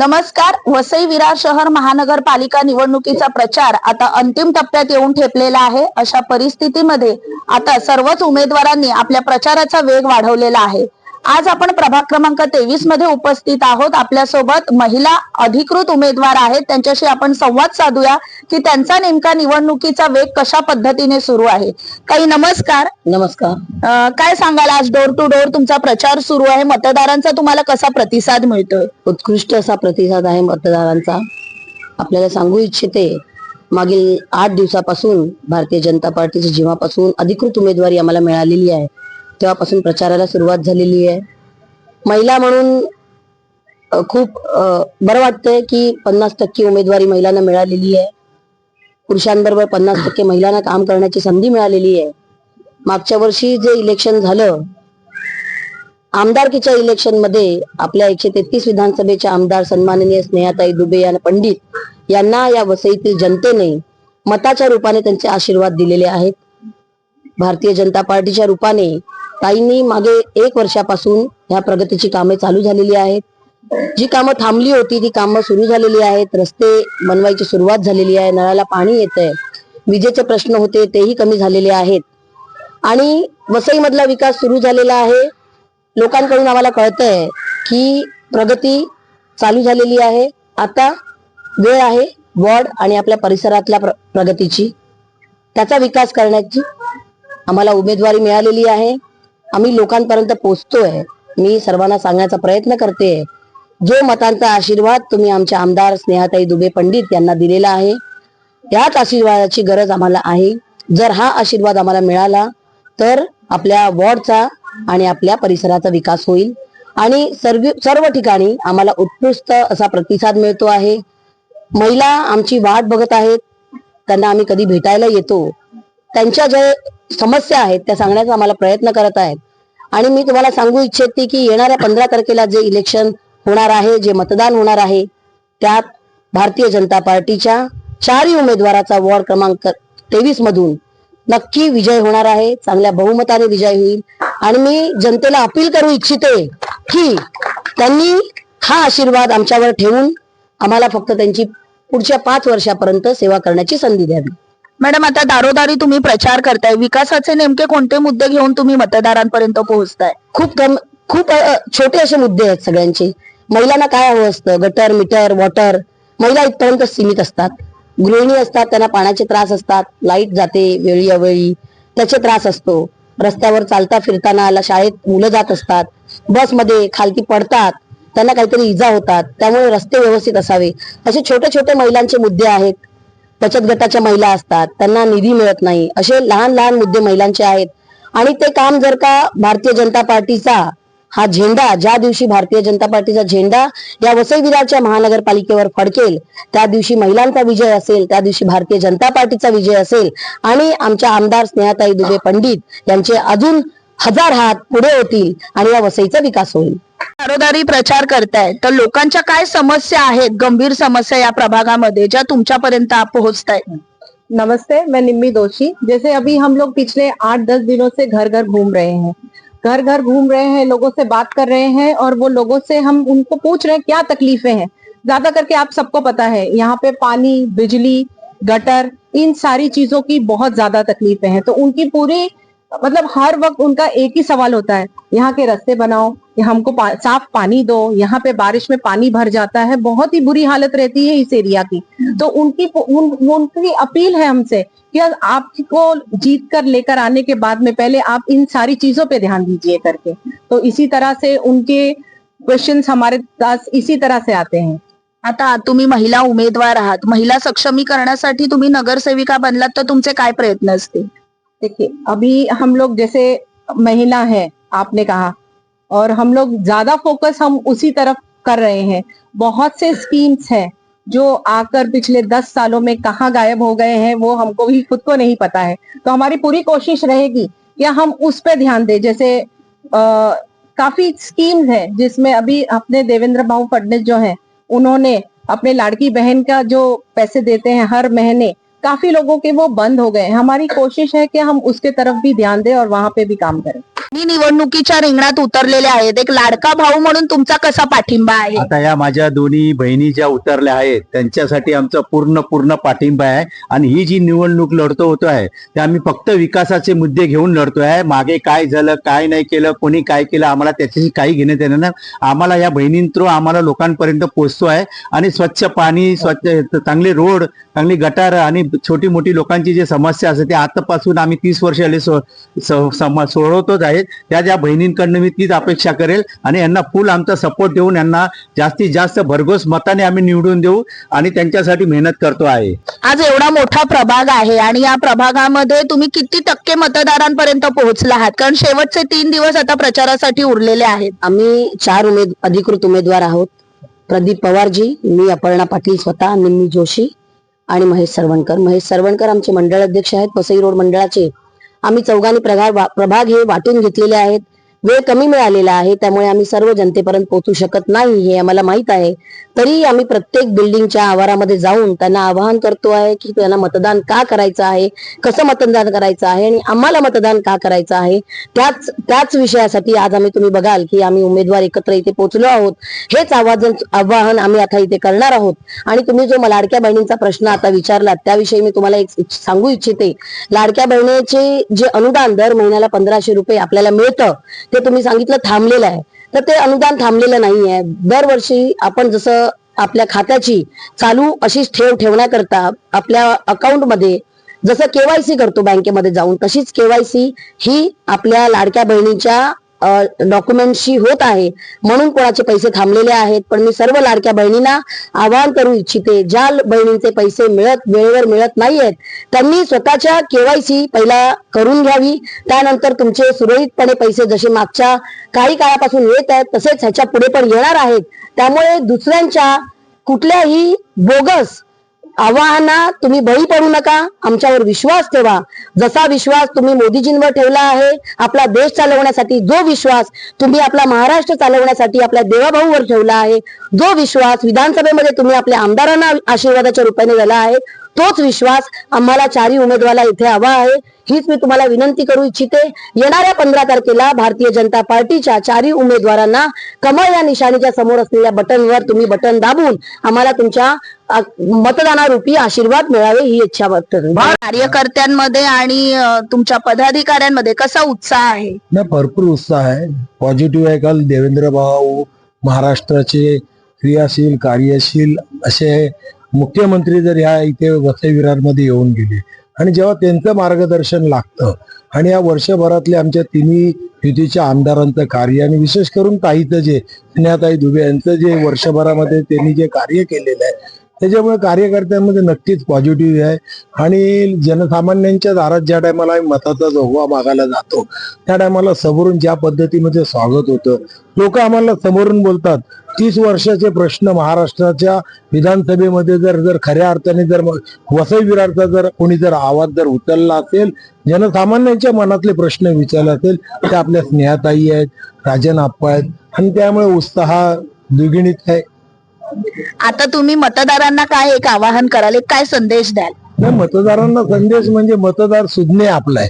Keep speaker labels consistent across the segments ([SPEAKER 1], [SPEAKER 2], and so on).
[SPEAKER 1] नमस्कार वसई विरार शहर महानगरपालिका निवडणुकीचा प्रचार आता अंतिम टप्प्यात येऊन ठेपलेला आहे. अशा परिस्थितीमध्ये आता सर्वच उमेदवारांनी आपल्या प्रचाराचा वेग वाढवलेला आहे. आज आपण प्रभाग क्रमांक तेवीसमध्ये उपस्थित आहोत. आपल्यासोबत महिला अधिकृत उमेदवार आहेत. त्यांच्याशी आपण संवाद साधूया की त्यांचा नेमका निवडणुकीचा वेग कशा पद्धतीने सुरू आहे. काही नमस्कार.
[SPEAKER 2] नमस्कार.
[SPEAKER 1] काय सांगाल? आज डोर टू डोर तुमचा प्रचार सुरू आहे. मतदारांचा तुम्हाला कसा प्रतिसाद मिळतोय?
[SPEAKER 2] उत्कृष्ट असा प्रतिसाद आहे मतदारांचा. आपल्याला सांगू इच्छिते मागील आठ दिवसापासून भारतीय जनता पार्टीची जेव्हापासून अधिकृत उमेदवारी आम्हाला मिळालेली आहे. तेव्हापासून प्रचाराला सुरुवात झालेली आहे. महिला म्हणून खूप बरं वाटतंय की पन्नास टक्के उमेदवारी महिलांना मिळालेली आहे. पुरुषांबरोबर पन्नास टक्के महिलांना काम करण्याची संधी मिळालेली आहे. मागच्या वर्षी जे इलेक्शन झालं आमदारकीच्या इलेक्शनमध्ये आपल्या एकशे तेहतीस विधानसभेच्या आमदार सन्माननीय स्नेहाताई दुबे आणि पंडित यांना या वसईतील जनतेने मताच्या रूपाने त्यांचे आशीर्वाद दिलेले आहेत. भारतीय जनता पार्टीच्या रूपाने ताईंनी मागे एक वर्षापासून ह्या प्रगतीची कामे चालू झालेली आहेत. जी कामं थांबली होती ती कामं सुरू झालेली आहेत. रस्ते बनवायची सुरुवात झालेली आहे. नळाला पाणी येत आहे विजेचे प्रश्न होते तेही कमी झालेले आहेत. आणि वसईमधला विकास सुरू झालेला आहे. लोकांकडून आम्हाला कळतंय की प्रगती चालू झालेली आहे. आता वेळ आहे वॉर्ड आणि आपल्या परिसरातल्या प्र- प्रगतीची. त्याचा विकास करण्याची आम्हाला उमेदवारी मिळालेली आहे. आम्ही लोकांपर्यंत पोहोचतोय. मी सर्वांना सांगण्याचा प्रयत्न करते. जो मतांचा आशीर्वाद तुम्ही आमच्या आमदार स्नेहाताई दुबे पंडित यांना दिलेला आहे याच आशीर्वादाची गरज आम्हाला आहे. जर हा आशीर्वाद आम्हाला मिळाला तर आपल्या वॉर्डचा आणि आपल्या परिसराचा विकास होईल. आणि सर्व सर्व ठिकाणी आम्हाला उत्कृष्ट असा प्रतिसाद मिळतो आहे. महिला आमची वाट बघत आहेत. त्यांना आम्ही कधी भेटायला येतो त्यांच्या ज्या समस्या आहेत त्या सांगण्याचा आम्हाला प्रयत्न करत आहेत. आणि मी तुम्हाला सांगू इच्छिते की येणाऱ्या पंधरा तारखेला जे इलेक्शन होणार आहे जे मतदान होणार आहे त्यात भारतीय जनता पार्टीच्या चारही उमेदवाराचा वॉर्ड क्रमांक तेवीस मधून नक्की विजय होणार आहे चांगल्या बहुमताने विजय होईल. आणि मी जनतेला अपील करू इच्छिते की त्यांनी हा आशीर्वाद आमच्यावर ठेवून आम्हाला फक्त त्यांची पुढच्या पाच वर्षापर्यंत सेवा करण्याची संधी द्यावी.
[SPEAKER 1] मॅडम आता दारोदारी तुम्ही प्रचार करताय. विकासाचे नेमके कोणते मुद्दे घेऊन तुम्ही मतदारांपर्यंत पोहोचताय?
[SPEAKER 2] खूप कम खूप अ, छोटे असे मुद्दे आहेत सगळ्यांचे. महिलांना काय हवं असतं? Gutter meter water. महिला इथपर्यंत सीमित असतात. गृहिणी असतात त्यांना पाण्याचे त्रास असतात. लाइट जाते वेळी अवेळी. त्याचे त्रास असतो. रस्त्यावर चालता फिरताना आला शाळेत मुलं जात असतात. बसमध्ये खालती पडतात. त्यांना काहीतरी इजा होतात. त्यामुळे रस्ते व्यवस्थित असावे. असे छोटे छोटे महिलांचे मुद्दे आहेत. बचत गटाच्या महिला असतात त्यांना निधी मिळत नाही असे लहान लहान मुद्दे महिलांचे आहेत. आणि ते काम जर का भारतीय जनता पार्टीचा हा झेंडा ज्या दिवशी भारतीय जनता पार्टीचा झेंडा या वसई विरारच्या महानगरपालिकेवर फडकेल त्या दिवशी महिलांचा विजय असेल त्या दिवशी भारतीय जनता पार्टीचा विजय असेल. आणि आमच्या आमदार स्नेहाताई दुबे पंडित यांचे अजून हज़ार हात पुढे होतील आणि या वसईचा विकास होईल.
[SPEAKER 1] दारोदारी प्रचार करताय तर लोकांच्या काय समस्या आहेत गंभीर समस्या या प्रभागामध्ये ज्या तुमच्यापर्यंत आप पोहोचताय
[SPEAKER 3] नमस्ते मैं निम्मी दोषी. जैसे अभी हम लोग पिछले आठ दस दिनों से घर घर घूम रहे हैं। घर घर घूम रहे हैं लोगों से बात कर रहे हैं और वो लोगों से हम उनको पूछ रहे हैं क्या तकलीफें हैं। ज़्यादा करके आप सबको पता है यहाँ पे पानी बिजली गटर इन सारी चीज़ों की बहुत ज़्यादा तकलीफें हैं। तो उनकी पूरी मतलब हर वक्त उनका एक ही सवाल होता है यहाँ के रास्ते बनाओ या हमको पा, साफ़ पानी दो यहाँ पे बारिश में पानी भर जाता है बहुत ही बुरी हालत रहती है इस एरिया की। तो उनकी उन, उनकी अपील है हमसे कि आपको जीत कर लेकर आने के बाद में पहले आप इन सारी चीज़ों पे ध्यान दीजिए करके। तो इसी तरह से उनके क्वेश्चंस हमारे पास इसी तरह से आते हैं।
[SPEAKER 1] आता तुम्ही महिला उमेदवार आहात महिला सक्षमीकरणासाठी तुम्ही नगरसेविका बनलात तर तुमचे काय प्रयत्न असतील?
[SPEAKER 3] देखिए अभी हम लोग जैसे महिला है आपने कहा और हम लोग ज़्यादा फोकस हम उसी तरफ़ कर रहे हैं। बहुत से स्कीम्स हैं जो आकर पिछले दस सालों में कहाँ गायब हो गए हैं वो हमको भी खुद को नहीं पता है। तो हमारी पूरी कोशिश रहेगी कि हम उस पर ध्यान दें। जैसे आ, काफ़ी स्कीम्स हैं जिसमें अभी अपने देवेंद्र भाऊ फडणवीस जो हैं उन्होंने अपने लाड़की बहन का जो पैसे देते हैं हर महीने काफी लोगों के वो बंद हो गए हमारी कोशिश है कि हम उसके तरफ भी ध्यान दें और वहां पे भी काम करें।
[SPEAKER 1] मी निवडणुकीच्या रिंगणात उतरलेले आहेत. एक लाडका भाऊ म्हणून तुमचा कसा पाठिंबा आहे?
[SPEAKER 4] आता या माझ्या दोन्ही बहिणी ज्या उतरल्या आहेत त्यांच्यासाठी आमचा पूर्ण पूर्ण पाठिंबा आहे. आणि ही जी निवडणूक लढतो होतो आहे ते आम्ही फक्त विकासाचे मुद्दे घेऊन लढतो आहे. मागे काय झालं काय नाही केलं कोणी काय केलं आम्हाला त्याच्याशी काही घेण्यात येणार नाही. आम्हाला या बहिणीं थ्रू आम्हाला लोकांपर्यंत पोहोचतो आहे. आणि स्वच्छ पाणी स्वच्छ चांगले रोड चांगली गटार आणि छोटी मोठी लोकांची जी समस्या असते ते आतापासून आम्ही तीस वर्ष आले सो- सो- सम- सोडवतोच आहेत. त्या ज्या बहिणींकडनं मी तीच अपेक्षा करेल आणि यांना फुल आमचा सपोर्ट देऊन यांना जास्तीत जास्त भरघोस मताने आम्ही निवडून देऊ आणि त्यांच्यासाठी मेहनत करतो आहे.
[SPEAKER 1] आज एवढा मोठा प्रभाग आहे आणि या प्रभागामध्ये तुम्ही किती टक्के मतदारांपर्यंत पोहोचला आहात? कारण शेवटचे तीन दिवस आता प्रचारासाठी उरलेले आहेत.
[SPEAKER 2] आम्ही चार उमेद अधिकृत उमेदवार आहोत. प्रदीप पवारजी मी अपर्णा पाटील स्वतः निम्मी जोशी आणि महेश सरवणकर. महेश सरवणकर आमचे मंडळ अध्यक्ष आहेत. पसई रोड मंडळाचे आम्ही चौघांनी प्रभाग प्रभाग हे वाटून घेतलेले आहेत. वेळ कमी मिळालेला आहे त्यामुळे आम्ही सर्व जनतेपर्यंत पोहोचू शकत नाही हे आम्हाला माहीत आहे. तरी आम्ही प्रत्येक बिल्डिंगच्या आवारामध्ये जाऊन त्यांना आवाहन करतो आहे की त्यांना मतदान का करायचं आहे कसं मतदान करायचं आहे आणि आम्हाला मतदान का करायचं आहे त्याच त्याच विषयासाठी आज आम्ही तुम्ही बघाल की आम्ही उमेदवार एकत्र इथे पोहोचलो आहोत. हेच आवाज आवाहन आम्ही आता इथे करणार आहोत. आणि तुम्ही जो लाडक्या बहिणींचा प्रश्न आता विचारला त्याविषयी मी तुम्हाला एक सांगू इच्छिते. लाडक्या बहिणीचे जे अनुदान दर महिन्याला पंधराशे रुपये आपल्याला मिळतं ते तुम्ही सांगितलं थांबलेलं आहे. तर ते अनुदान थांबलेलं नाही आहे दरवर्षी आपण जसं आपल्या खात्याची चालू अशीच ठेव ठेवण्याकरता आपल्या अकाउंटमध्ये जसं केवायसी करतो बँकेमध्ये जाऊन तशीच केवायसी ही आपल्या लाडक्या बहिणीच्या डॉक्युमेंटशी होत आहे. म्हणून कोणाचे पैसे थांबलेले आहेत. पण मी सर्व लाडक्या बहिणींना आवाहन करू इच्छिते ज्या बहिणींचे पैसे मिळत वेळेवर मिळत नाहीयेत त्यांनी स्वतःच्या केवायसी पहिला करून घ्यावी. त्यानंतर तुमचे सुरळीतपणे पैसे जसे मागच्या काही काळापासून येत आहेत तसेच ह्याच्या पुढे पण येणार आहेत. त्यामुळे दुसऱ्यांच्या कुठल्याही बोगस आवाहना तुम्ही बळी पडू नका. आमच्यावर विश्वास ठेवा. जसा विश्वास तुम्ही मोदीजींवर ठेवला आहे आपला देश चालवण्यासाठी जो विश्वास तुम्ही आपला महाराष्ट्र चालवण्यासाठी आपल्या देवाभाऊवर ठेवला आहे जो विश्वास विधानसभेमध्ये तुम्ही आपल्या आमदारांना आशीर्वादाच्या रूपाने दिला आहे तोच विश्वास आम्हाला चारही उमेदवाराला इथे हवा आहे. हीच मी तुम्हाला विनंती करू इच्छिते. येणाऱ्या पंधरा तारखेला भारतीय जनता पार्टीच्या चारही उमेदवारांना कमळ या निशाणीच्या समोर असलेल्या बटनवर तुम्ही बटन दाबून आम्हाला तुमच्या मतदानारूपी आशीर्वाद मिळावे ही इच्छा व्यक्त करते.
[SPEAKER 1] कार्यकर्त्यांमध्ये आणि तुमच्या पदाधिकाऱ्यांमध्ये कसा उत्साह आहे?
[SPEAKER 5] नाही भरपूर उत्साह आहे. पॉझिटिव्ह आहे. काल देवेंद्र भाऊ महाराष्ट्राचे क्रियाशील कार्यशील असे मुख्यमंत्री जर ह्या इथे वसई विरारमध्ये येऊन गेले आणि जेव्हा त्यांचं मार्गदर्शन लागतं आणि या वर्षभरातले आमच्या तिन्ही युतीच्या आमदारांचं कार्य आणि विशेष करून ताईचं जे स्नेहाताई दुबे यांचं जे वर्षभरामध्ये त्यांनी जे कार्य केलेलं आहे त्याच्यामुळे कार्यकर्त्यांमध्ये नक्कीच पॉझिटिव्ह आहे. आणि जनसामान्यांच्या दारात ज्या टायमाला आम्ही मताचा जोगवा मागायला जातो त्या टायमाला समोरून ज्या पद्धतीमध्ये स्वागत होतं लोक आम्हाला समोरून बोलतात तीस वर्षाचे प्रश्न महाराष्ट्राच्या विधानसभेमध्ये जर जर खऱ्या अर्थाने जर वसई विरारचा जर कोणी जर आवाज जर उचलला असेल जनसामान्यांच्या मनातले प्रश्न विचारले असेल ते आपल्या स्नेहाताई आहेत राजन आप्पा आहेत आणि त्यामुळे उत्साह द्विगुणित आहे.
[SPEAKER 1] आता तुम्ही मतदारांना काय एक आवाहन कराल काय संदेश द्याल?
[SPEAKER 5] नाही मतदारांना संदेश म्हणजे मतदार सुज्ञ आपला आहे.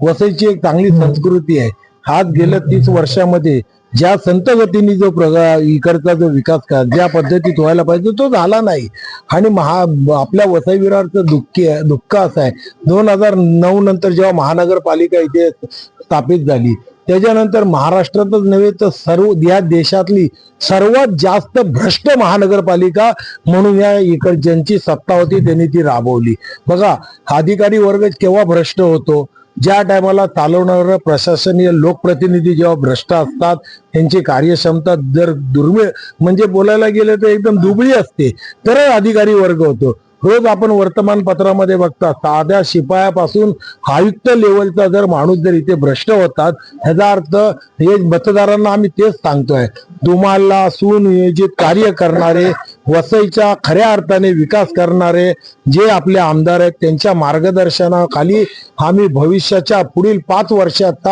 [SPEAKER 5] वसईची एक चांगली संस्कृती आहे. आज गेल्या तीस वर्षामध्ये ज्या संत गतीने जो प्रग इकडचा जो विकास का ज्या पद्धतीत व्हायला पाहिजे तो झाला नाही. आणि महा आपल्या वसई विरारचं दुःख दुःख असं आहे. दोन हजार नऊ नंतर जेव्हा महानगरपालिका इथे स्थापित झाली त्याच्यानंतर महाराष्ट्रातच नव्हे तर सर्व या देशातली सर्वात जास्त भ्रष्ट महानगरपालिका म्हणून या इकड ज्यांची सत्ता होती त्यांनी ती राबवली. बघा अधिकारी वर्ग केव्हा भ्रष्ट होतो? ज्या टायमाला चालवणारं प्रशासनीय लोकप्रतिनिधी जेव्हा भ्रष्ट असतात त्यांची कार्यक्षमता जर दुर्मिळ म्हणजे बोलायला गेलं तर एकदम दुबळी असते. तरच अधिकारी वर्ग होतो. रोज आपण वर्तमानपत्रामध्ये बघता साध्या शिपायापासून आयुक्त लेवलचा जर माणूस जर इथे भ्रष्ट होतात ह्याचा अर्थ हे मतदारांना आम्ही तेच सांगतोय. तुम्हाला सुनियोजित कार्य करणारे वसईच्या खऱ्या अर्थाने विकास करणारे जे आपले आमदार आहेत त्यांच्या मार्गदर्शनाखाली आम्ही भविष्याच्या पुढील पाच वर्षात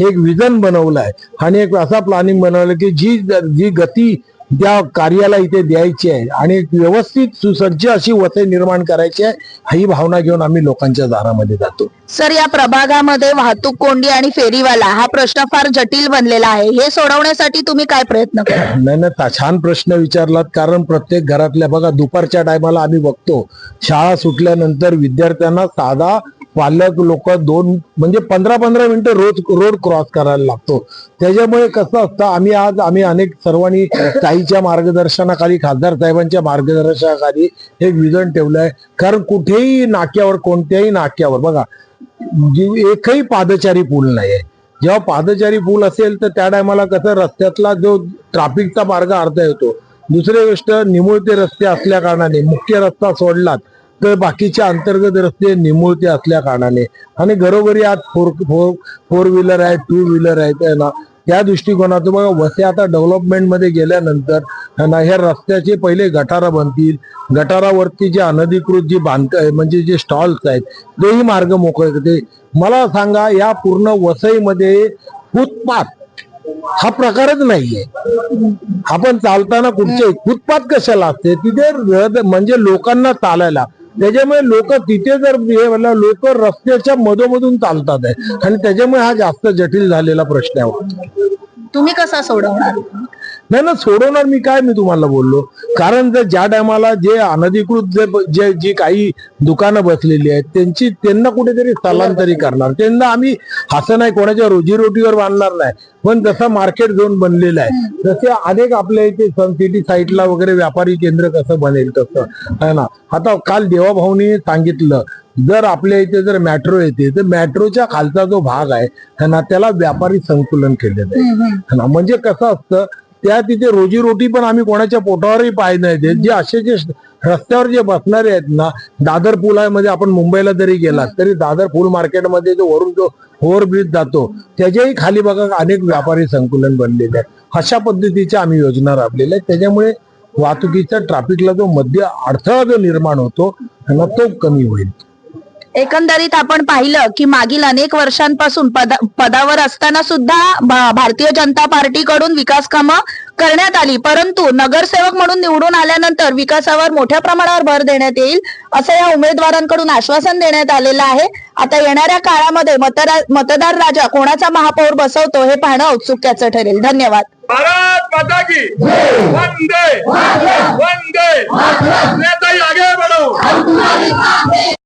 [SPEAKER 5] एक विजन बनवलं आहे. आणि एक असा प्लॅनिंग बनवलं की जी जी गती त्या कार्याला इथे द्यायची आहे. आणि व्यवस्थित सुसज्ज अशी वसई निर्माण करायची आहे ही भावना घेऊन आम्ही लोकांच्या दारामध्ये जातो.
[SPEAKER 1] सर या प्रभागामध्ये वाहतूक कोंडी आणि फेरीवाला हा प्रश्न फार जटिल बनलेला आहे. हे सोडवण्यासाठी तुम्ही काय प्रयत्न करा
[SPEAKER 5] नाही नाही छान प्रश्न विचारलात. कारण प्रत्येक घरातल्या बघा दुपारच्या टायमाला आम्ही बघतो शाळा सुटल्यानंतर विद्यार्थ्यांना साधा पालक लोक दोन म्हणजे पंधरा पंधरा मिनिटं रोज रोड क्रॉस करायला लागतो. त्याच्यामुळे कसं असतं आम्ही आज आम्ही अनेक सर्वांनी ताईच्या मार्गदर्शनाखाली खासदार साहेबांच्या मार्गदर्शनाखाली हे विजन ठेवलंय. कारण कुठेही नाक्यावर कोणत्याही नाक्यावर बघा एकही पादचारी पूल नाही आहे जेव्हा पादचारी पूल असेल तर त्या टायमाला कसं रस्त्यातला जो ट्राफिकचा मार्ग अर्धा येतो. दुसरी गोष्ट निमुळते रस्ते असल्या कारणाने मुख्य रस्ता सोडलात तर बाकीच्या अंतर्गत रस्ते निमुळते असल्या कारणाने. आणि घरोघरी आज फोर फोर फोर व्हीलर आहेत टू व्हीलर आहेत ना? त्या दृष्टिकोनातून बघा वसे आता डेव्हलपमेंटमध्ये गेल्यानंतर ना ह्या रस्त्याचे पहिले गटारा बनतील. गटारावरती जे अनधिकृत जी बांध म्हणजे जे स्टॉल्स आहेत तेही मार्ग मोकळे करते मला सांगा या पूर्ण वसईमध्ये फुटपाथ हा प्रकारच नाहीये. आपण चालताना कुठचे फुटपाथ कशाला असते? तिथे म्हणजे लोकांना चालायला. त्याच्यामुळे लोक तिथे जर लोक रस्त्याच्या मधोमधून चालतात आहे. आणि त्याच्यामुळे हा जास्त जटिल झालेला प्रश्न आहे.
[SPEAKER 1] तुम्ही कसा सोडवणार?
[SPEAKER 5] नाही ना सोडवणार मी काय मी तुम्हाला बोललो. कारण जर ज्या टायमाला जे अनधिकृत जे जे जी काही दुकानं बसलेली आहेत त्यांची त्यांना कुठेतरी स्थलांतरित करणार. त्यांना आम्ही असं नाही कोणाच्या रोजीरोटीवर बांधणार नाही. पण जसं मार्केट झोन बनलेलं आहे जसे अनेक आपल्या इथे सन सिटी साईडला वगैरे व्यापारी केंद्र कसं बनेल तसं. आहे ना? आता काल देवाभाऊनी सांगितलं जर आपल्या इथे जर मेट्रो येते तर मेट्रोच्या खालचा जो भाग आहे है ना त्याला व्यापारी संकुलन केलेलं आहे. है ना? म्हणजे कसं असतं त्या तिथे रोजीरोटी पण आम्ही कोणाच्या पोटावरही पाय नाही देत. जे असे जे रस्त्यावर जे बसणारे आहेत ना दादर पुलामध्ये आपण मुंबईला जरी गेलात तरी दादर फुल मार्केटमध्ये जो वरून जो ओव्हरब्रिज जातो त्याच्याही खाली बघा अनेक व्यापारी संकुलन बनलेले आहे अशा पद्धतीच्या आम्ही योजना राबलेल्या आहेत. त्याच्यामुळे वाहतुकीच्या ट्रॅफिकला जो मध्य अडथळा जो निर्माण होतो ना तो कमी होईल.
[SPEAKER 1] एकंदरीत आपण पाहिलं की मागील अनेक वर्षांपासून पदा पदावर असताना सुद्धा भारतीय जनता पार्टीकडून विकास कामं करण्यात आली. परंतु नगरसेवक म्हणून निवडून आल्यानंतर विकासावर मोठ्या प्रमाणावर भर देण्यात येईल असं या उमेदवारांकडून आश्वासन देण्यात आलेलं आहे. आता येणाऱ्या काळामध्ये मतदार मतदार राजा कोणाचा महापौर बसवतो हे पाहणं औत्सुक्याचं ठरेल. धन्यवाद.
[SPEAKER 6] भारत माता की वंदे. वंदे. नेताजी आगे बढ़ो.